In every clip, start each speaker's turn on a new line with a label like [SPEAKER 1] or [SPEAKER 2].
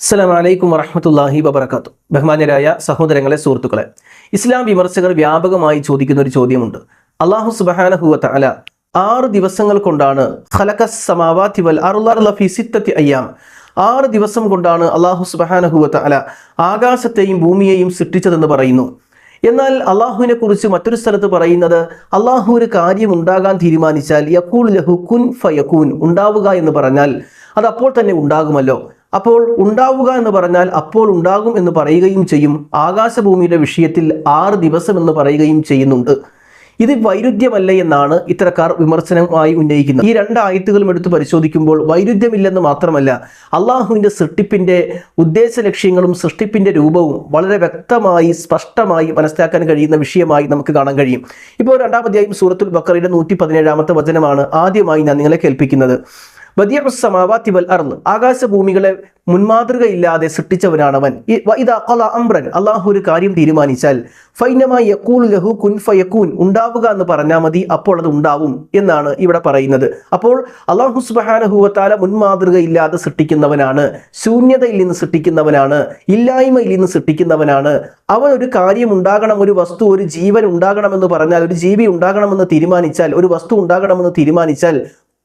[SPEAKER 1] അസ്സലാമു അലൈക്കും വറഹമത്തല്ലാഹി വബർക്കാത്തു ബഹുമാന്യരായ സഹോദരങ്ങളെ സുഹൃത്തുക്കളെ ഇസ്ലാം വിമർശകർ വ്യാപകമായി ചോദിക്കുന്ന ഒരു ചോദ്യമുണ്ട്. അള്ളാഹു സുബഹാനഹുവ അല ആറ് ദിവസങ്ങൾ കൊണ്ടാണ് ഖലഖസ് വൽ അയ്യാം. ആറ് ദിവസം കൊണ്ടാണ് അള്ളാഹു സുബഹാനഹുവ അല ആകാശത്തെയും ഭൂമിയെയും സൃഷ്ടിച്ചതെന്ന് പറയുന്നു. എന്നാൽ അള്ളാഹുവിനെ കുറിച്ച് മറ്റൊരു സ്ഥലത്ത് പറയുന്നത് അള്ളാഹു ഒരു കാര്യം ഉണ്ടാകാൻ തീരുമാനിച്ചാൽ യക്കൂൾ ലഹു കുൻ ഫയക്കൂൻ ഉണ്ടാവുക എന്ന് പറഞ്ഞാൽ അത് അപ്പോൾ തന്നെ ഉണ്ടാകുമല്ലോ. അപ്പോൾ ഉണ്ടാവുക എന്ന് പറഞ്ഞാൽ അപ്പോൾ ഉണ്ടാകും എന്ന് പറയുകയും ചെയ്യും. ആകാശഭൂമിയുടെ വിഷയത്തിൽ ആറ് ദിവസം എന്ന് പറയുകയും ചെയ്യുന്നുണ്ട്. ഇത് വൈരുദ്ധ്യമല്ല എന്നാണ് ഇത്തരക്കാർ വിമർശനമായി ഉന്നയിക്കുന്നത്. ഈ രണ്ട് ആയത്തുകളും എടുത്ത് പരിശോധിക്കുമ്പോൾ വൈരുദ്ധ്യമില്ലെന്ന് മാത്രമല്ല അള്ളാഹുവിന്റെ സൃഷ്ടിപ്പിന്റെ ഉദ്ദേശ ലക്ഷ്യങ്ങളും സൃഷ്ടിപ്പിന്റെ രൂപവും വളരെ വ്യക്തമായി സ്പഷ്ടമായി മനസ്സിലാക്കാൻ കഴിയുന്ന വിഷയമായി നമുക്ക് കാണാൻ കഴിയും. ഇപ്പോൾ രണ്ടാമതായും സൂറത്തുൽ ബക്കറിയുടെ നൂറ്റി പതിനേഴാമത്തെ വചനമാണ് ആദ്യമായി ഞാൻ നിങ്ങളെ കേൾപ്പിക്കുന്നത്. സമാവാത്തി വൽ അർൾ ആകാശഭൂമികളെ മുൻമാതൃകയില്ലാതെ സൃഷ്ടിച്ചവനാണവൻ. അംബ്രൻ അള്ളാഹു ഒരു കാര്യം തീരുമാനിച്ചാൽ ലഹു കുൻ ഫയക്കൂൻ ഉണ്ടാവുക എന്ന് പറഞ്ഞാൽ മതി അപ്പോൾ അത് ഉണ്ടാവും എന്നാണ് ഇവിടെ പറയുന്നത്. അപ്പോൾ അള്ളാഹു സുബാനഹുവത്താല മുൻമാതൃകയില്ലാതെ സൃഷ്ടിക്കുന്നവനാണ് ശൂന്യതയിൽ നിന്ന് സൃഷ്ടിക്കുന്നവനാണ് ഇല്ലായ്മയിൽ നിന്ന് സൃഷ്ടിക്കുന്നവനാണ്. അവൻ ഒരു കാര്യം ഉണ്ടാകണം ഒരു വസ്തു ഒരു ജീവൻ ഉണ്ടാകണമെന്ന് പറഞ്ഞാൽ ഒരു ജീവി ഉണ്ടാകണമെന്ന് തീരുമാനിച്ചാൽ ഒരു വസ്തു ഉണ്ടാകണമെന്ന് തീരുമാനിച്ചാൽ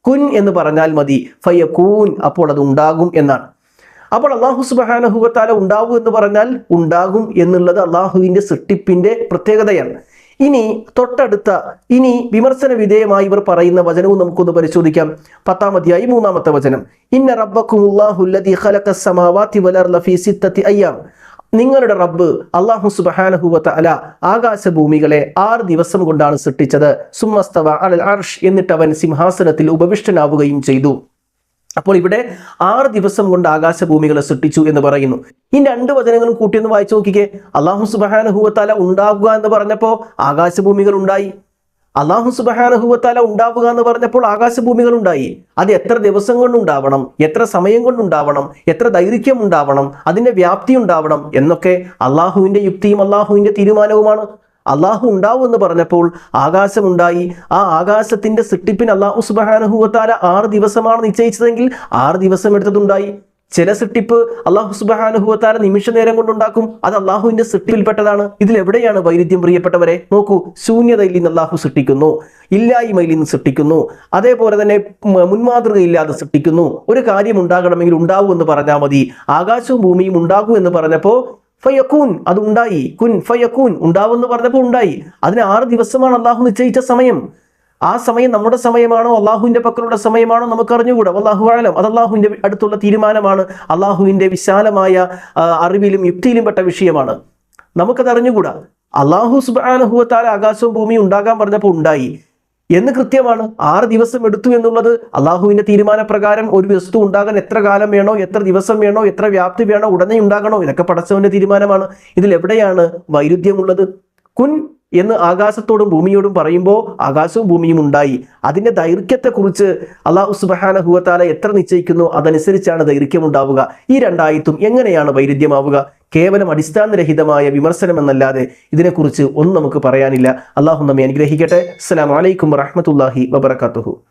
[SPEAKER 1] കുൻ എന്ന് പറഞ്ഞാൽ മതി. ഫയ്യക്കൂൻ അപ്പോൾ അത് ഉണ്ടാകും എന്നാണ്. അപ്പോൾ അള്ളാഹു സുബാനഹുവത്താല ഉണ്ടാകും എന്ന് പറഞ്ഞാൽ ഉണ്ടാകും എന്നുള്ളത് അള്ളാഹുവിന്റെ സൃഷ്ടിപ്പിന്റെ പ്രത്യേകതയാണ്. ഇനി തൊട്ടടുത്ത ഇനി വിമർശന വിധേയമായി ഇവർ പറയുന്ന വചനവും നമുക്കൊന്ന് പരിശോധിക്കാം. പത്താം അധ്യായം മൂന്നാമത്തെ വചനം. ഇന്ന റബ്ബക്കും സിത്തത്തി അയ്യാം. നിങ്ങളുടെ റബ്ബ് അള്ളാഹു സുബഹാനഹുവത്ത അല ആകാശഭൂമികളെ ആറ് ദിവസം കൊണ്ടാണ് സൃഷ്ടിച്ചത്. സുമസ്തവ അലൽ അർഷ് എന്നിട്ട് അവൻ സിംഹാസനത്തിൽ ഉപവിഷ്ടനാവുകയും ചെയ്തു. അപ്പോൾ ഇവിടെ ആറ് ദിവസം കൊണ്ട് ആകാശഭൂമികളെ സൃഷ്ടിച്ചു എന്ന് പറയുന്നു. ഈ രണ്ട് വചനങ്ങളും കൂട്ടിയൊന്ന് വായിച്ചു നോക്കിക്കേ. അള്ളാഹു സുബഹാനഹുവത്താല ഉണ്ടാകുക എന്ന് പറഞ്ഞപ്പോൾ ആകാശഭൂമികൾ ഉണ്ടായി. അള്ളാഹു സുബഹാനഹുവത്താല ഉണ്ടാവുക എന്ന് പറഞ്ഞപ്പോൾ ആകാശഭൂമികൾ ഉണ്ടായി അത് എത്ര ദിവസം കൊണ്ടുണ്ടാവണം എത്ര സമയം കൊണ്ടുണ്ടാവണം എത്ര ദൈർഘ്യം ഉണ്ടാവണം? അതിന്റെ വ്യാപ്തി ഉണ്ടാവണം? എന്നൊക്കെ അള്ളാഹുവിന്റെ യുക്തിയും അള്ളാഹുവിന്റെ തീരുമാനവുമാണ്. അള്ളാഹു ഉണ്ടാവും എന്ന് പറഞ്ഞപ്പോൾ ആകാശമുണ്ടായി. ആ ആകാശത്തിന്റെ സൃഷ്ടിപ്പിന് അള്ളാഹു സുബഹാനഹുവത്താല ആറ് ദിവസമാണ് നിശ്ചയിച്ചതെങ്കിൽ ആറ് ദിവസം എടുത്തതുണ്ടായി. ചില സൃഷ്ടിപ്പ് അള്ളാഹു സുബാനുഹുവത്താല നിമിഷ നേരം കൊണ്ടുണ്ടാക്കും. അത് അള്ളാഹുവിന്റെ ഇതിൽ എവിടെയാണ് വൈരുദ്ധ്യം പ്രിയപ്പെട്ടവരെ? നോക്കൂ ശൂന്യതയിൽ നിന്ന് അള്ളാഹു സൃഷ്ടിക്കുന്നു. ഇല്ലായ്മയിൽ നിന്ന് സൃഷ്ടിക്കുന്നു. അതേപോലെ തന്നെ മുൻമാതൃകയില്ലാതെ സൃഷ്ടിക്കുന്നു. ഒരു കാര്യം ഉണ്ടാകണമെങ്കിൽ ഉണ്ടാവൂ എന്ന് പറഞ്ഞാൽ മതി. ആകാശവും ഭൂമിയും ഉണ്ടാകൂ എന്ന് പറഞ്ഞപ്പോൾ ഫയക്കൂൻ അത് ഉണ്ടായി. കുൻ ഫയക്കൂൻ ഉണ്ടാവും എന്ന് പറഞ്ഞപ്പോൾ ഉണ്ടായി. അതിന് ആറ് ദിവസമാണ് അള്ളാഹു നിശ്ചയിച്ച സമയം. ആ സമയം നമ്മുടെ സമയമാണോ? അള്ളാഹുവിന്റെ പക്കലുള്ള സമയമാണോ? നമുക്ക് അറിഞ്ഞുകൂടാ അള്ളാഹു ആലം അത് അള്ളാഹുവിന്റെ അടുത്തുള്ള തീരുമാനമാണ്. അള്ളാഹുവിന്റെ വിശാലമായ അറിവിലും യുക്തിയിലും പെട്ട വിഷയമാണ്. നമുക്കത് അറിഞ്ഞുകൂടാ. അള്ളാഹു സുബാനഹുവത്താല ആകാശവും ഭൂമിയും ഉണ്ടാകാൻ പറഞ്ഞപ്പോൾ ഉണ്ടായി. എന്ന് കൃത്യമാണ്. ആറ് ദിവസം എടുത്തു എന്നുള്ളത് അള്ളാഹുവിന്റെ തീരുമാനപ്രകാരം ഒരു വസ്തു ഉണ്ടാകാൻ എത്ര കാലം വേണോ എത്ര ദിവസം വേണോ എത്ര വ്യാപ്തി വേണോ ഉടനെ ഉണ്ടാകണോ ഇതൊക്കെ പടച്ചവന്റെ തീരുമാനമാണ്. ഇതിൽ എവിടെയാണ് വൈരുദ്ധ്യമുള്ളത്? കുൻ എന്ന് ആകാശത്തോടും ഭൂമിയോടും പറയുമ്പോൾ ആകാശവും ഭൂമിയും ഉണ്ടായി. അതിന്റെ ദൈർഘ്യത്തെക്കുറിച്ച് അള്ളാഹു സുബഹാനഹുവത്താല എത്ര നിശ്ചയിക്കുന്നു അതനുസരിച്ചാണ് ദൈർഘ്യം ഉണ്ടാവുക ഈ രണ്ടായത്തും എങ്ങനെയാണ് വൈരുദ്ധ്യമാവുക? കേവലം അടിസ്ഥാനരഹിതമായ വിമർശനം എന്നല്ലാതെ ഇതിനെക്കുറിച്ച് ഒന്നും നമുക്ക് പറയാനില്ല. അള്ളാഹു നമ്മെ അനുഗ്രഹിക്കട്ടെ. അസ്സാം വലൈക്കും വറഹമത്തല്ലാഹി വബർക്കാത്തുഹു